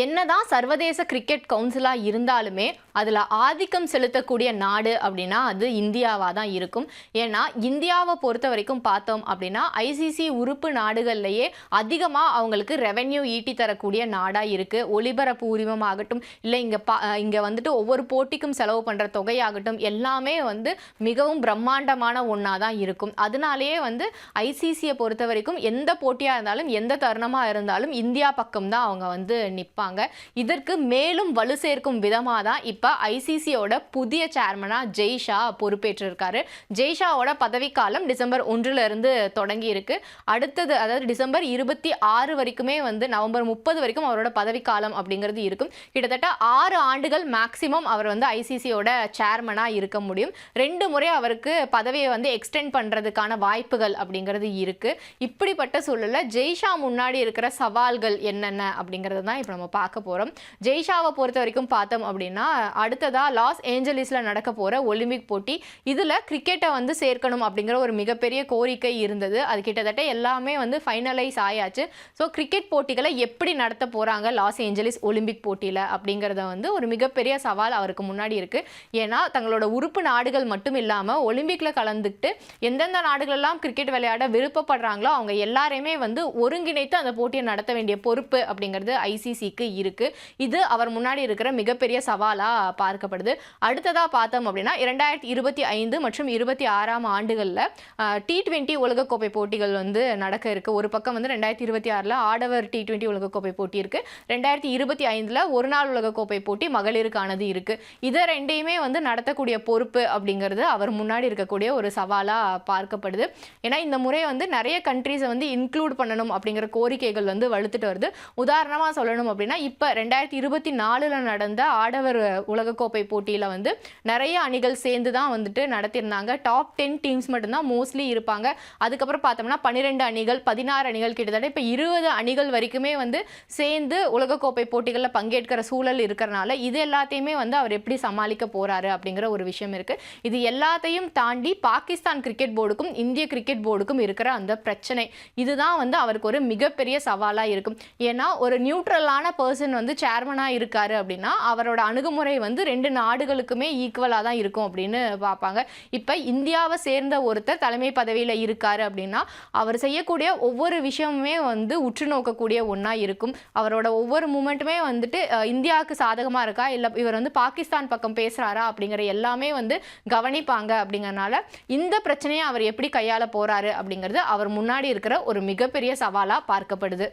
என்னதான் சர்வதேச கிரிக்கெட் கவுன்சிலாக இருந்தாலுமே அதில் ஆதிக்கம் செலுத்தக்கூடிய நாடு அப்படின்னா அது இந்தியாவாக தான் இருக்கும். ஏன்னா இந்தியாவை பொறுத்த வரைக்கும் பார்த்தோம் அப்படின்னா ஐசிசி உறுப்பு நாடுகள்லையே அதிகமாக அவங்களுக்கு ரெவென்யூ ஈட்டி தரக்கூடிய நாடாக இருக்குது ஒளிபரப்பு உரிமம் ஆகட்டும் இல்லை இங்கே பா இங்கே வந்துட்டு ஒவ்வொரு போட்டிக்கும் செலவு பண்ணுற தொகையாகட்டும் எல்லாமே வந்து மிகவும் பிரம்மாண்டமான ஒன்றா தான் இருக்கும். அதனாலேயே வந்து ஐசிசியை பொறுத்த வரைக்கும் எந்த போட்டியாக இருந்தாலும் எந்த தருணமாக இருந்தாலும் இந்தியா பக்கம் தான் அவங்க வந்து நிற்பாங்க இதற்கு மேலும் வலு சேர்க்கும் விதமாக தான் இப்போ ஐசிசியோட புதிய சேர்மனாக ஜெய்ஷா பொறுப்பேற்றிருக்காரு. ஜெய்ஷாவோட பதவிக்காலம் டிசம்பர் ஒன்றிலிருந்து தொடங்கி இருக்கு அடுத்தது அதாவது டிசம்பர் இருபத்தி ஆறு வரைக்குமே வந்து நவம்பர் முப்பது வரைக்கும் அவரோட பதவிக்காலம் அப்படிங்கிறது இருக்கும். கிட்டத்தட்ட ஆறு ஆண்டுகள் மேக்சிமம் அவர் வந்து ஐசிசியோட சேர்மனாக இருக்க முடியும். ரெண்டு முறை அவருக்கு பதவியை வந்து எக்ஸ்டெண்ட் பண்ணுறதுக்கான வாய்ப்புகள் அப்படிங்கிறது இருக்குது இப்படிப்பட்ட சூழலில் ஜெய்ஷா முன்னாடி இருக்கிற சவால்கள் என்னென்ன அப்படிங்கிறது தான் இப்போ நம்ம பார்க்க போகிறோம் ஜெய்ஷாவை பொறுத்த வரைக்கும் பார்த்தோம் அப்படின்னா அடுத்ததாக லாஸ் ஏஞ்சலிஸில் நடக்க போகிற ஒலிம்பிக் போட்டி இதில் கிரிக்கெட்டை வந்து சேர்க்கணும் அப்படிங்கிற ஒரு மிகப்பெரிய கோரிக்கை இருந்தது. அது கிட்டத்தட்ட எல்லாமே வந்து ஃபைனலைஸ் ஆயாச்சு. ஸோ கிரிக்கெட் போட்டிகளை எப்படி நடத்த போகிறாங்க லாஸ் ஏஞ்சலிஸ் ஒலிம்பிக் போட்டியில் அப்படிங்கிறத வந்து ஒரு மிகப்பெரிய சவால் அவருக்கு முன்னாடி இருக்குது ஏன்னா தங்களோட உறுப்பு நாடுகள் மட்டும் இல்லாமல் ஒலிம்பிக்கில் கலந்துக்கிட்டு எந்தெந்த நாடுகளெல்லாம் கிரிக்கெட் விளையாட விருப்பப்படுறாங்களோ அவங்க எல்லாருமே வந்து ஒருங்கிணைத்து அந்த போட்டியை நடத்த வேண்டிய பொறுப்பு அப்படிங்கிறது ஐசிசி ஐசிசிக்கு இருக்குது இது அவர் முன்னாடி இருக்கிற மிகப்பெரிய சவாலாக பார்க்கப்படுது. அடுத்ததாக பார்த்தோம் அப்படின்னா இரண்டாயிரத்தி இருபத்தி ஐந்து மற்றும் இருபத்தி ஆறாம் ஆண்டுகளில் டி ட்வெண்ட்டி உலகக்கோப்பை போட்டிகள் வந்து நடக்க இருக்குது ஒரு பக்கம் வந்து ரெண்டாயிரத்தி இருபத்தி ஆறில் ஆடவர் டி டுவெண்ட்டி உலகக்கோப்பை போட்டி இருக்குது ரெண்டாயிரத்தி இருபத்தி ஐந்தில் ஒரு நாள் உலகக்கோப்பை போட்டி மகளிருக்கானது இருக்குது இதை ரெண்டையுமே வந்து நடத்தக்கூடிய பொறுப்பு அப்படிங்கிறது அவர் முன்னாடி இருக்கக்கூடிய ஒரு சவாலாக பார்க்கப்படுது. ஏன்னா இந்த முறை வந்து நிறைய கண்ட்ரீஸை வந்து இன்க்ளூட் பண்ணணும் அப்படிங்கிற கோரிக்கைகள் வந்து வலுத்துட்டு வருது. உதாரணமாக சொல்லணும் அப்படின்னா இப்போ ரெண்டாயிரத்தி இருபத்தி நாலில் நடந்த ஆடவர் உலகக்கோப்பை போட்டியில் வந்து நிறைய அணிகள் சேர்ந்து தான் வந்துட்டு நடத்தியிருந்தாங்க. டாப் டென் டீம்ஸ் மட்டும்தான் மோஸ்ட்லி இருப்பாங்க. அதுக்கப்புறம் பார்த்தோம்னா பன்னிரெண்டு அணிகள் பதினாறு அணிகள் கிட்டத்தட்ட இப்போ இருபது அணிகள் வரைக்குமே வந்து சேர்ந்து உலகக்கோப்பை போட்டிகளில் பங்கேற்கிற சூழல் இருக்கிறனால இது எல்லாத்தையுமே வந்து அவர் எப்படி சமாளிக்க போகிறாரு அப்படிங்கிற ஒரு விஷயம் இருக்குது இது எல்லாத்தையும் தாண்டி பாகிஸ்தான் கிரிக்கெட் போர்டுக்கும் இந்திய கிரிக்கெட் போர்டுக்கும் இருக்கிற அந்த பிரச்சனை இதுதான் வந்து அவருக்கு ஒரு மிகப்பெரிய சவாலாக இருக்கும். ஏன்னா ஒரு நியூட்ரலான பர்சன் வந்து சேர்மனாக இருக்காரு அப்படின்னா அவரோட அணுகுமுறை வந்து ரெண்டு நாடுகளுக்குமே ஈக்குவலாக தான் இருக்கும் அப்படின்னு பார்ப்பாங்க. இப்போ இந்தியாவை சேர்ந்த ஒருத்தர் தலைமை பதவியில் இருக்காரு அப்படின்னா அவர் செய்யக்கூடிய ஒவ்வொரு விஷயமுமே வந்து உற்று நோக்கக்கூடிய ஒன்றா இருக்கும். அவரோட ஒவ்வொரு மூமெண்ட்டுமே வந்துட்டு இந்தியாவுக்கு சாதகமாக இருக்கா? இல்லை இவர் வந்து பாகிஸ்தான் பக்கம் பேசுகிறாரா அப்படிங்கிற எல்லாமே வந்து கவனிப்பாங்க அப்படிங்கறனால இந்த பிரச்சனையை அவர் எப்படி கையாள போகிறாரு அப்படிங்கிறது அவர் முன்னாடி இருக்கிற ஒரு மிகப்பெரிய சவாலாக பார்க்கப்படுது.